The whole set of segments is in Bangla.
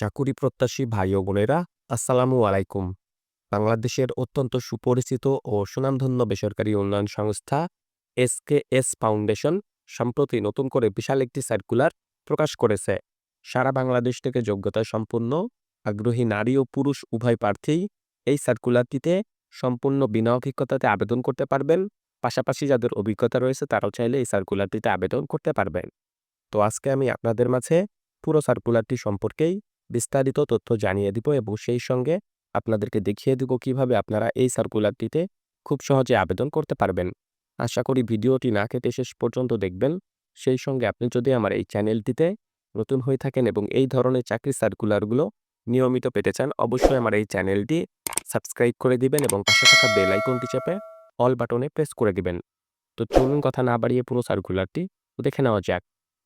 চাকুরি প্রত্যাশী ভাই ও বোনেরা, আসসালামু আলাইকুম। বাংলাদেশের অত্যন্ত সুপরিচিত ও সুনামধন্য বেসরকারি উন্নয়ন সংস্থা এসকেএস ফাউন্ডেশন সম্প্রতি নতুন করে বিশাল একটি সার্কুলার প্রকাশ করেছে। সারা বাংলাদেশ থেকে যোগ্যতা সম্পন্ন, আগ্রহী নারী ও পুরুষ উভয় প্রার্থী এই সার্কুলারটিতে সম্পূর্ণ বিনা অভিজ্ঞতাতে আবেদন করতে পারবেন। পাশাপাশি যাদের অভিজ্ঞতা রয়েছে, তারাও চাইলে এই সার্কুলারটিতে আবেদন করতে পারবেন। তো আজকে আমি আপনাদের মাঝে পুরো সার্কুলারটি সম্পর্কেই বিস্তারিত তথ্য জানিয়ে দিব এবং সেই সঙ্গে আপনাদেরকে দেখিয়ে দিব কীভাবে আপনারা এই সার্কুলারটিতে খুব সহজে আবেদন করতে পারবেন। আশা করি ভিডিওটি না কেটে শেষ পর্যন্ত দেখবেন। সেই সঙ্গে আপনি যদি আমার এই চ্যানেলটিতে নতুন হয়ে থাকেন এবং এই ধরনের চাকরি সার্কুলারগুলো নিয়মিত পেতে চান, অবশ্যই আমার এই চ্যানেলটি সাবস্ক্রাইব করে দিবেন এবং পাশে থাকা বেল আইকনটি চেপে অল বাটনে প্রেস করে দিবেন। তো চলুন কথা না বাড়িয়ে পুরো সার্কুলারটি দেখে নেওয়া যাক।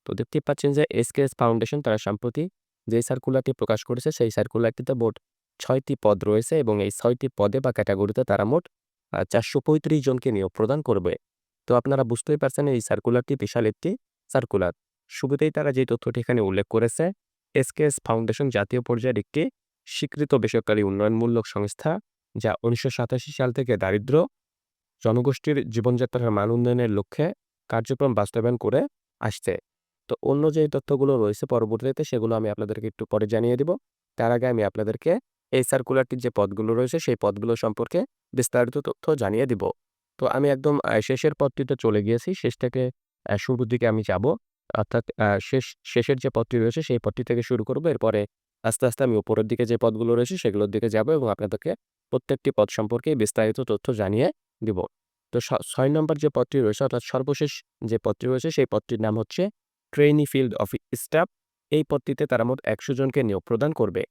তো দেখতে পাচ্ছেন যে এসকেএস ফাউন্ডেশন তারা সম্প্রতি যে সার্কুলারটি প্রকাশ করেছে, সেই সার্কুলারটিতে মোট ছয়টি পদ রয়েছে এবং এই ছয়টি পদে বা ক্যাটাগরিতে তারা মোট চারশো পঁয়ত্রিশ জনকে নিয়োগ প্রদান করবে। তো আপনারা বুঝতেই পারছেন এই সার্কুলারটি বিশাল একটি সার্কুলার শুরুতেই তারা যে তথ্যটি এখানে উল্লেখ করেছে এসকেএস ফাউন্ডেশন জাতীয় পর্যায়ের একটি স্বীকৃত বেসরকারি উন্নয়নমূলক সংস্থা, যা উনিশশো সাতাশি সাল থেকে দারিদ্র জনগোষ্ঠীর জীবনযাত্রার মান উন্নয়নের লক্ষ্যে কার্যক্রম বাস্তবায়ন করে আসছে। তো অন্য যে তথ্যগুলো রয়েছে পরবর্তীতে সেগুলো আমি আপনাদেরকে একটু পরে জানিয়ে দিব। তার আগে আমি আপনাদেরকে এই সার্কুলারটির যে পদগুলো রয়েছে সেই পদগুলো সম্পর্কে বিস্তারিত তথ্য জানিয়ে দিব। তো আমি একদম শেষের পদটিতে চলে গিয়েছি, শেষ থেকে শুরুর দিকে আমি যাব। অর্থাৎ শেষ, শেষের যে পদটি রয়েছে সেই পদটি থেকে শুরু করব। এরপরে আস্তে আস্তে আমি উপরের দিকে যে পদগুলো রয়েছে সেগুলোর দিকে যাব এবং আপনাদেরকে প্রত্যেকটি পদ সম্পর্কে বিস্তারিত তথ্য জানিয়ে দিব। তো ছয় নম্বর যে পদটি রয়েছে অর্থাৎ সর্বশেষ যে পদটি রয়েছে সেই পদটির নাম হচ্ছে ট্রেনি ফিল্ড অফ স্টাফ এই পদটিতে তারা মোট একশো জনকে নিয়োগ প্রদান করবে।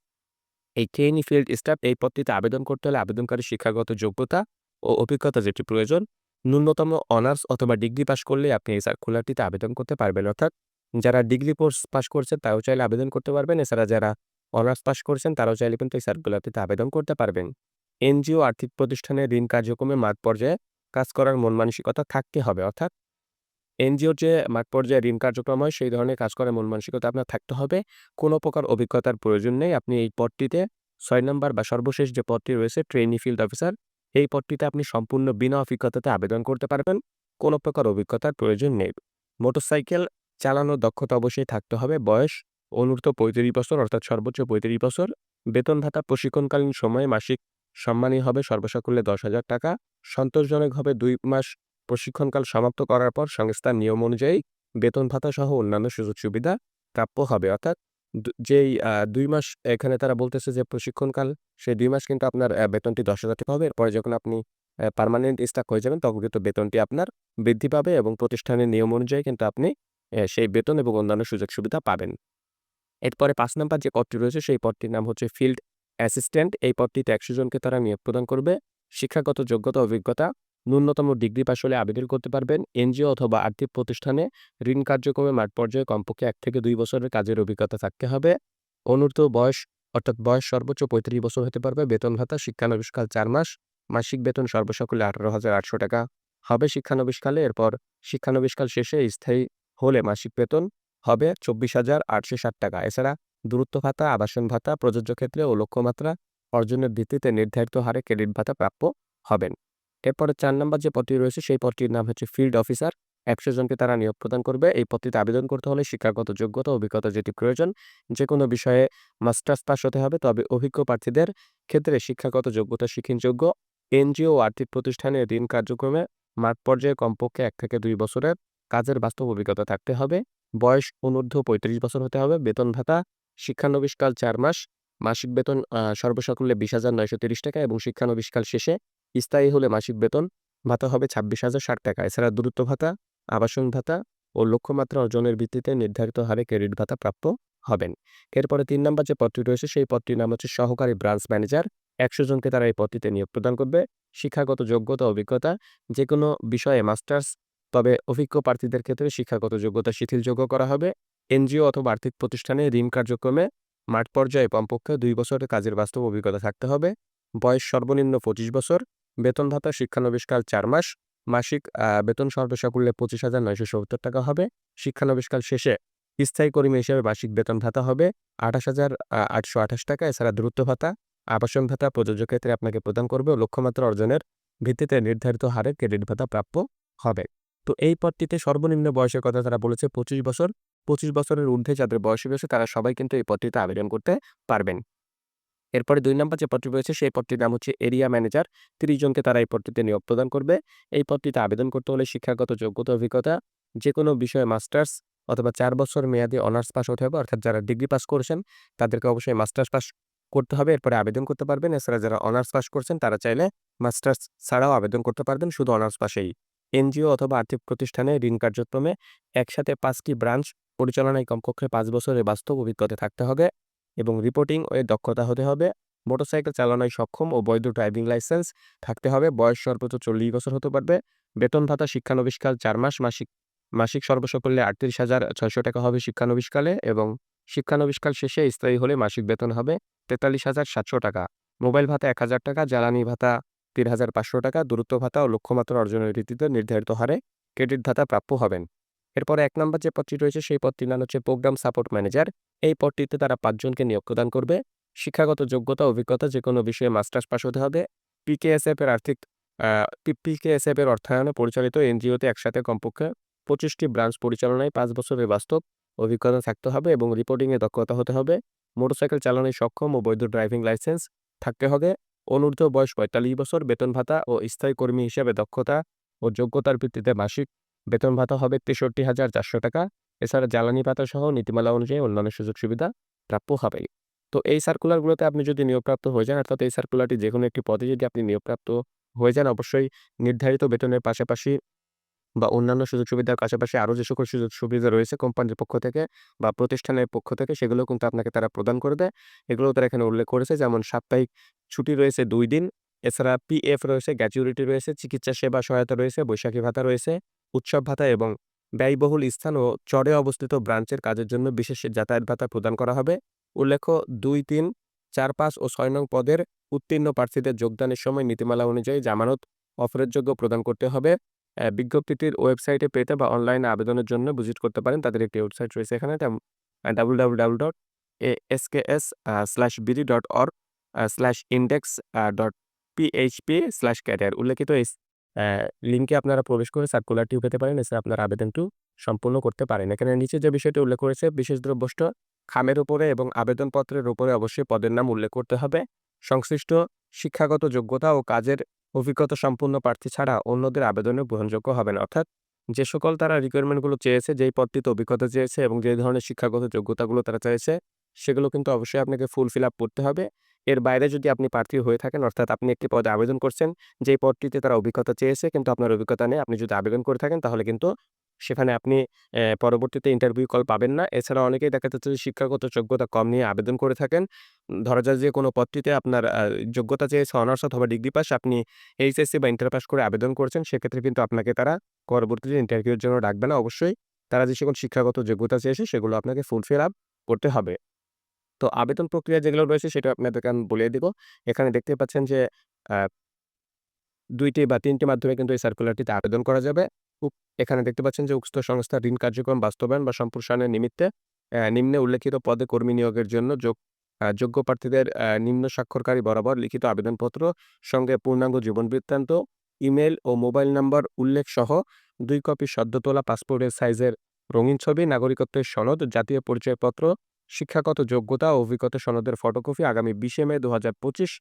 এই ট্রেনি ফিল্ড স্টাফ এই পদটিতে আবেদন করতে হলে আবেদনকারী শিক্ষাগত যোগ্যতা ও অভিজ্ঞতা যেটি প্রয়োজন, ন্যূনতম অনার্স অথবা ডিগ্রি পাশ করলে আপনি এই সার্কুলারটিতে আবেদন করতে পারবেন। অর্থাৎ যারা ডিগ্রি কোর্স পাশ করছেন, তারাও চাইলে আবেদন করতে পারবেন। এছাড়া যারা অনার্স পাশ করছেন, তারাও চাইলে কিন্তু এই সার্কুলারটিতে আবেদন করতে পারবেন। এনজিও, আর্থিক প্রতিষ্ঠানের ঋণ কার্যক্রমে মাঠ পর্যায়ে কাজ করার মন মানসিকতা থাকতে হবে। অর্থাৎ এনজিওর যে মাঠ পর্যায়ে ঋণ কার্যক্রম হয়, সেই ধরনের কাজ করার মন মানসিকতা আপনার থাকতে হবে। কোনো প্রকার অভিজ্ঞতার প্রয়োজন নেই। আপনি এই পদটিতে ছয় নম্বর বা সর্বশেষ যে পদটি রয়েছে ট্রেনি ফিল্ড অফিসার, এই পদটিতে আপনি সম্পূর্ণ বিনা অভিজ্ঞতাতে আবেদন করতে পারবেন। কোনো প্রকার অভিজ্ঞতার প্রয়োজন নেই। মোটরসাইকেল চালানোর দক্ষতা অবশ্যই থাকতে হবে। বয়স, অনূর্ধ্ব পঁয়ত্রিশ বছর, অর্থাৎ সর্বোচ্চ পঁয়ত্রিশ বছর। বেতন ভাতা প্রশিক্ষণকালীন সময়ে মাসিক সম্মানী হবে সর্বসাকুল্যে দশ হাজার টাকা। সন্তোষজনক হবে দুই মাস প্রশিক্ষণকাল সমাপ্ত করার পর সংস্থার নিয়ম অনুযায়ী বেতন ভাতা সহ অন্যান্য সুযোগ সুবিধা প্রাপ্য হবে। অর্থাৎ যেই দুই মাস এখানে তারা বলতেছে যে প্রশিক্ষণকাল, সেই দুই মাস কিন্তু আপনার বেতনটি দশ হাজার টাকা হবে। এরপরে যখন আপনি পারমানেন্ট স্টাক হয়ে যাবেন, তখন কিন্তু বেতনটি আপনার বৃদ্ধি পাবে এবং প্রতিষ্ঠানের নিয়ম অনুযায়ী কিন্তু আপনি সেই বেতন এবং অন্যান্য সুযোগ সুবিধা পাবেন। এরপরে পাঁচ নাম্বার যে পদটি রয়েছে, সেই পদটির নাম হচ্ছে ফিল্ড অ্যাসিস্ট্যান্ট এই পদটিতে একশো জনকে তারা নিয়োগ প্রদান করবে। শিক্ষাগত যোগ্যতা, অভিজ্ঞতা ন্যূনতম ডিগ্রি পাশ হলে আবেদন করতে পারবেন। এনজিও অথবা আর্থিক প্রতিষ্ঠানে ঋণ কার্যক্রমে মাঠ পর্যায়ে কমপক্ষে এক থেকে দুই বছরের কাজের অভিজ্ঞতা থাকতে হবে। অনূর্ধ্ব বয়স, অর্থাৎ বয়স সর্বোচ্চ পঁয়ত্রিশ বছর হতে পারবে। বেতন ভাতা শিক্ষানবিশকাল চার মাস। মাসিক বেতন সর্বসকলে আঠারো হাজার আটশো টাকা। হবে শিক্ষানবিষ্কালে, এরপর শিক্ষানবিশকাল শেষে স্থায়ী হলে মাসিক বেতন হবে চব্বিশ হাজার আটশো ষাট টাকা। এছাড়া দূরত্ব ভাতা, আবাসন ভাতা, প্রযোজ্য ক্ষেত্রে ও লক্ষ্যমাত্রা অর্জনের ভিত্তিতে নির্ধারিত হারে ক্রেডিট ভাতা প্রাপ্য হবেন। এরপরে চার নম্বর যে পদটি রয়েছে, সেই পদটির নাম হচ্ছে ফিল্ড অফিসার একশো জনকে তারা নিয়োগ প্রদান করবে। এই পদটিতে আবেদন করতে হলে শিক্ষাগত যোগ্যতা, অভিজ্ঞতা যেটি প্রয়োজন যে কোনো বিষয়ে মাস্টার্স পাস হতে হবে। তবে অভিজ্ঞ প্রার্থীদের ক্ষেত্রে শিক্ষাগত যোগ্যতা শিক্ষণযোগ্য এনজিও ও আর্থিক প্রতিষ্ঠানে ঋণ কার্যক্রমে মাঠ পর্যায়ে কমপক্ষে এক থেকে দুই বছরের কাজের বাস্তব অভিজ্ঞতা থাকতে হবে। বয়স অনূর্ধ্ব পঁয়ত্রিশ বছর হতে হবে। বেতন ভাতা শিক্ষানবিশকাল চার মাস। মাসিক বেতন সর্বসকলে বিশ হাজার নয়শো তিরিশ টাকা এবং শিক্ষানবিশকাল শেষে স্থায়ী হলে মাসিক বেতন, ভাতা হবে ছাব্বিশ হাজার ষাট টাকা। এছাড়া দূরত্ব ভাতা, আবাসন ভাতা ও লক্ষ্যমাত্রা অর্জনের ভিত্তিতে নির্ধারিত হারে ক্রেডিট ভাতা প্রাপ্য হবেন। এরপরে তিন নম্বর যে পদটি রয়েছে, সেই পদটির নাম হচ্ছে সহকারী ব্রাঞ্চ ম্যানেজার। একশো জনকে তারা এই পদটিতে নিয়োগ প্রদান করবে। শিক্ষাগত যোগ্যতা, অভিজ্ঞতা যে কোনো বিষয়ে মাস্টার্স, তবে অভিজ্ঞ প্রার্থীদের ক্ষেত্রে শিক্ষাগত যোগ্যতা শিথিলযোগ্য করা হবে। এনজিও অথবা আর্থিক প্রতিষ্ঠানে ঋণ কার্যক্রমে মাঠ পর্যায়ে কমপক্ষে দুই বছরের কাজের বাস্তব অভিজ্ঞতা থাকতে হবে। বয়স সর্বনিম্ন পঁচিশ বছর। বেতন ভাতা, শিক্ষানবিষ্কাল চার মাস, মাসিক বেতন সর্বসাকুল্যে পঁচিশ হাজার নয়শো সত্তর টাকা হবে। শিক্ষানবিষ্কাল শেষে স্থায়ী কর্মী হিসেবে মাসিক বেতন ভাতা হবে আঠাশ হাজার আটশো আঠাশ টাকা। এছাড়া দ্রুত ভাতা, আবাসন ভাতা, প্রযোজ্য ক্ষেত্রে আপনাকে প্রদান করবে ও লক্ষ্যমাত্রা অর্জনের ভিত্তিতে নির্ধারিত হারে ক্রেডিট ভাতা প্রাপ্য হবে। তো এই পদটিতে সর্বনিম্ন বয়সের কথা তারা বলেছে পঁচিশ বছর। পঁচিশ বছরের ঊর্ধ্বে যাদের বয়স রয়েছে তারা সবাই কিন্তু এই পদটিতে আবেদন করতে পারবেন। এরপরে দুই নম্বর যে পদটি রয়েছে, সেই পদটির নাম হচ্ছে এরিয়া ম্যানেজার। তিরিশ জনকে তারা এই পদটিতে নিয়োগ প্রদান করবে। এই পদটিতে আবেদন করতে হলে শিক্ষাগত যোগ্যতা, অভিজ্ঞতা যে কোনো বিষয়ে মাস্টার্স অথবা চার বছর মেয়াদী অনার্স পাস হতে হবে। অর্থাৎ যারা ডিগ্রি পাস করেছেন, তাদেরকে অবশ্যই মাস্টার্স পাস করতে হবে। এরপরে আবেদন করতে পারবেন। এছাড়া যারা অনার্স পাস করছেন, তারা চাইলে মাস্টার্স ছাড়াও আবেদন করতে পারবেন। শুধু অনার্স পাশেই। এনজিও অথবা আর্থিক প্রতিষ্ঠানে ঋণ কার্যক্রমে একসাথে পাঁচটি ব্রাঞ্চ পরিচালনায় কমপক্ষে পাঁচ বছরের বাস্তব অভিজ্ঞতা থাকতে হবে। এবং রিপোর্টিং ও দক্ষতা হতে হবে। মোটরসাইকেল চালানোয় সক্ষম ও বৈধ ড্রাইভিং লাইসেন্স থাকতে হবে। বয়স সর্বোচ্চ চল্লিশ বছর হতে পারবে। বেতন ভাতা শিক্ষানবিষ্কাল চার মাস। মাসিক মাসিক সর্বস্ব করলে আটত্রিশ হাজার ছয়শো টাকা হবে শিক্ষানবিষ্কালে এবং শিক্ষানবিষ্কাল শেষে স্থায়ী হলে মাসিক বেতন হবে তেতাল্লিশ হাজার সাতশো টাকা। মোবাইল ভাতা এক হাজার টাকা, জ্বালানি ভাতা তিন হাজার পাঁচশো টাকা। দূরত্ব ভাতা ও লক্ষ্যমাত্রা অর্জনের ভিত্তিতে নির্ধারিত হারে ক্রেডিট ভাতা প্রাপ্য হবেন। এরপরে এক নম্বর যে পদটি রয়েছে, সেই পদটির নাম হচ্ছে প্রোগ্রাম সাপোর্ট ম্যানেজার এই পদটিতে তারা পাঁচজনকে নিয়োগ প্রদান করবে। শিক্ষাগত যোগ্যতা, অভিজ্ঞতা যে কোনো বিষয়ে মাস্টার্স পাস হতে হবে। পিকেএসএফ এর আর্থিক পিকেএসএফ এর অর্থায়নে পরিচালিত এনজিওতে একসাথে কমপক্ষে পঁচিশটি ব্রাঞ্চ পরিচালনায় পাঁচ বছরের বাস্তব অভিজ্ঞতা থাকতে হবে এবং রিপোর্টিংয়ে দক্ষতা হতে হবে। মোটরসাইকেল চালানোয় সক্ষম ও বৈধ ড্রাইভিং লাইসেন্স থাকতে হবে। অনূর্ধ্ব বয়স পঁয়তাল্লিশ বছর, বেতন ভাতা ও স্থায়ী কর্মী হিসেবে দক্ষতা ও যোগ্যতার ভিত্তিতে মাসিক বেতন ভাতা হবে তেষট্টি হাজার চারশো টাকা। এছাড়া জ্বালানি ভাতা সহ নীতিমালা অনুযায়ী অন্যান্য সুযোগ সুবিধা প্রাপ্য হবে তো এই সার্কুলারগুলোতে আপনি যদি নিয়োগপ্রাপ্ত হয়ে যান, অর্থাৎ এই সার্কুলারটি যে কোনো একটি পদে যদি আপনি নিয়োগপ্রাপ্ত হয়ে যান, অবশ্যই নির্ধারিত বেতনের পাশাপাশি বা অন্যান্য সুযোগ সুবিধার পাশাপাশি আরও যে সকল সুযোগ সুবিধা রয়েছে কোম্পানির পক্ষ থেকে বা প্রতিষ্ঠানের পক্ষ থেকে, সেগুলো কিন্তু আপনাকে তারা প্রদান করে দেয়। এগুলো তারা এখানে উল্লেখ করেছে, যেমন সাপ্তাহিক ছুটি রয়েছে দুই দিন। এছাড়া পিএফ রয়েছে গ্র্যাচুইটি রয়েছে, চিকিৎসা সেবা সহায়তা রয়েছে, বৈশাখী ভাতা রয়েছে। উৎসব ভাতা এবং ব্যয়বহুল স্থান ও চরে অবস্থিত ব্রাঞ্চের কাজের জন্য বিশেষ যাতায়াত ভাতা প্রদান করা হবে। উল্লেখ্য, দুই, তিন, চার, পাঁচ ও ছয় নং পদের উত্তীর্ণ প্রার্থীদের যোগদানের সময় নীতিমালা অনুযায়ী জামানত অফারের যোগ্য প্রদান করতে হবে। বিজ্ঞপ্তিটির ওয়েবসাইটে পেতে বা অনলাইনে আবেদনের জন্য ভিজিট করতে পারেন। তাদের একটি ওয়েবসাইট রয়েছে এখানে। W W W dot S K S slash BD dot org slash index dot PHP slash career উল্লেখিত লিঙ্কে আপনারা প্রবেশ করে সার্কুলারটিও পেতে পারেন। এছাড়া আপনার আবেদনটিও সম্পূর্ণ করতে পারেন। এখানে নিচে যে বিষয়টি উল্লেখ করেছে, বিশেষ দ্রব্যষ্ট খামের উপরে এবং আবেদনপত্রের উপরে অবশ্যই পদের নাম উল্লেখ করতে হবে। সংশ্লিষ্ট শিক্ষাগত যোগ্যতা ও কাজের অভিজ্ঞতা সম্পূর্ণ প্রার্থী ছাড়া অন্যদের আবেদনে গ্রহণযোগ্য হবে না। অর্থাৎ যে সকল তারা রিকোয়ারমেন্টগুলো চেয়েছে, যেই পদটিতে অভিজ্ঞতা চেয়েছে এবং যে ধরনের শিক্ষাগত যোগ্যতাগুলো তারা চেয়েছে সেগুলো কিন্তু অবশ্যই আপনাকে ফুল ফিল আপ করতে হবে। এর বাইরে যদি আপনি প্রার্থী হয়ে থাকেন, অর্থাৎ আপনি একটি পদে আবেদন করছেন, যেই পদটিতে তারা অভিজ্ঞতা চেয়েছে, কিন্তু আপনার অভিজ্ঞতা নেই, আপনি যদি আবেদন করে থাকেন, তাহলে কিন্তু সেখানে আপনি পরবর্তীতে ইন্টারভিউ কল পাবেন না। এছাড়া অনেকেই দেখা যাচ্ছে যে শিক্ষাগত যোগ্যতা কম নিয়ে আবেদন করে থাকেন। ধরা যায় যে কোনো পদটিতে আপনার যোগ্যতা চেয়েছে অনার্স অথবা ডিগ্রি পাস আপনি এইচএসসি বা ইন্টার পাস করে আবেদন করছেন, সেক্ষেত্রে কিন্তু আপনাকে তারা পরবর্তীতে ইন্টারভিউর জন্য ডাকবে না। অবশ্যই তারা যে সকল শিক্ষাগত যোগ্যতা চেয়েছে, সেগুলো আপনাকে ফুলফিল আপ করতে হবে। তো আবেদন প্রক্রিয়া যেগুলো রয়েছে সেটা আপনাদেরকে আমি বলে দিব। এখানে দেখতে পাচ্ছেন যে দুইটি বা তিনটি মাধ্যমে কিন্তু এই সার্কুলারটিতে আবেদন করা যাবে। এখানে দেখতে পাচ্ছেন যে, উক্ত সংস্থার ঋণ কার্যক্রম বাস্তবায়ন বা সম্প্রসারণের নিমিত্তে নিম্নে উল্লেখিত পদে কর্মী নিয়োগের জন্য যোগ যোগ্য প্রার্থীদের নিম্ন স্বাক্ষরকারী বরাবর লিখিত আবেদনপত্র, সঙ্গে পূর্ণাঙ্গ জীবন বৃত্তান্ত ইমেল ও মোবাইল নাম্বার উল্লেখ সহ দুই কপি সদ্য তোলা পাসপোর্টের সাইজের রঙিন ছবি, নাগরিকত্বের সনদ, জাতীয় পরিচয়পত্র শিক্ষাগত যোগ্যতা ও অভিজ্ঞতা সনদের ফটোকপি আগামী বিশে মে দু হাজার পঁচিশ,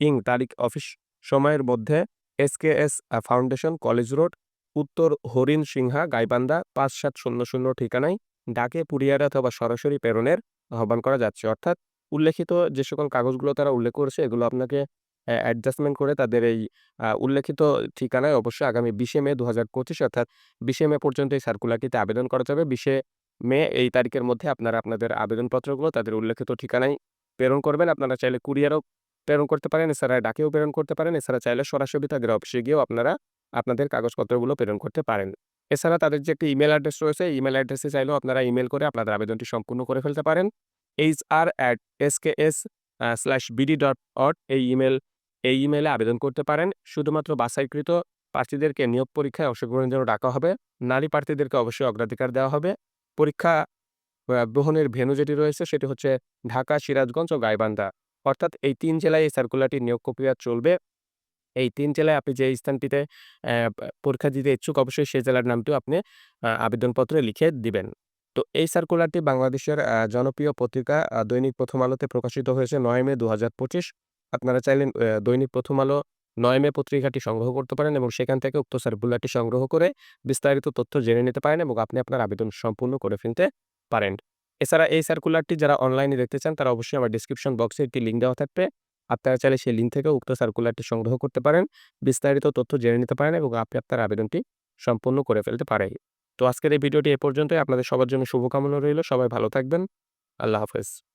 ইং তারিখ অফিস সময়ের মধ্যে এসকেএস ফাউন্ডেশন কলেজ রোড উত্তর হরিণ সিংহা, গাইবান্ধা, পাঁচ সাত শূন্য শূন্য ঠিকানায় ডাকে পুরিয়ার অথবা সরাসরি প্রেরণের আহ্বান করা যাচ্ছে। অর্থাৎ উল্লেখিত যে সকল কাগজগুলো তারা উল্লেখ করেছে, এগুলো আপনাকে অ্যাডজাস্টমেন্ট করে তাদের এই উল্লেখিত ঠিকানায় অবশ্যই আগামী বিশে মে দু হাজার পঁচিশ, অর্থাৎ বিশে মে পর্যন্ত এই সার্কুলারটিতে আবেদন করা যাবে। বিশে মে এই তারিখের মধ্যে আপনারা আপনাদের আবেদনপত্রগুলো তাদের উল্লেখিত ঠিকানায় প্রেরণ করবেন। আপনারা চাইলে কুরিয়ারও প্রেরণ করতে পারেন, এছাড়া ডাকেও প্রেরণ করতে পারেন, এছাড়া চাইলে সরাসরি তাদের অফিসে গিয়েও আপনারা আপনাদের কাগজপত্রগুলো প্রেরণ করতে পারেন। এছাড়া তাদের যে একটি ইমেল অ্যাড্রেস রয়েছে ইমেল অ্যাড্রেসে চাইলেও আপনারা ইমেল করে আপনাদের আবেদনটি সম্পূর্ণ করে ফেলতে পারেন। H R at S K S slash BD dot অট এই ইমেল, এই ইমেলে আবেদন করতে পারেন। শুধুমাত্র বাছাইকৃত প্রার্থীদেরকে নিয়োগ পরীক্ষায় অংশগ্রহণের জন্য ডাকা হবে। নারী প্রার্থীদেরকে অবশ্যই অগ্রাধিকার দেওয়া হবে। পরীক্ষা গ্রহণের ভেন্যু যেটি রয়েছে সেটি হচ্ছে ঢাকা, সিরাজগঞ্জ ও গাইবান্ধা। অর্থাৎ এই তিন জেলায় এই সার্কুলারটির নিয়োগ প্রক্রিয়া চলবে। এই তিন জেলায় আপনি যে স্থানটিতে পরীক্ষা দিতে ইচ্ছুক অবশ্যই সেই জেলার নামটিও আপনি আবেদনপত্রে লিখে দিবেন। তো এই সার্কুলারটি বাংলাদেশের জনপ্রিয় পত্রিকা দৈনিক প্রথম আলোতে প্রকাশিত হয়েছে নয় মে ২০২৫। আপনারা চাইলেন দৈনিক প্রথম আলো ৯ মে পত্রিকাটি সংগ্রহ করতে পারেন এবং সেখান থেকে উক্ত সার্কুলারটি সংগ্রহ করে বিস্তারিত তথ্য জেনে নিতে পারেন এবং আপনি আপনার আবেদন সম্পূর্ণ করে ফেলতে পারেন। এছাড়া এই সার্কুলারটি যারা অনলাইনে দেখতে চান, তারা অবশ্যই আমার ডেসক্রিপশন বক্সে একটি লিঙ্ক দেওয়া থাকবে। আপনারা চাইলে সেই লিঙ্ক থেকে উক্ত সার্কুলারটি সংগ্রহ করতে পারেন। বিস্তারিত তথ্য জেনে নিতে পারেন এবং আপনি আপনার আবেদনটি সম্পূর্ণ করে ফেলতে পারেন। তো আজকের এই ভিডিওটি এ পর্যন্তই। আপনাদের সবার জন্য শুভকামনা রইল সবাই ভালো থাকবেন। আল্লাহ হাফেজ।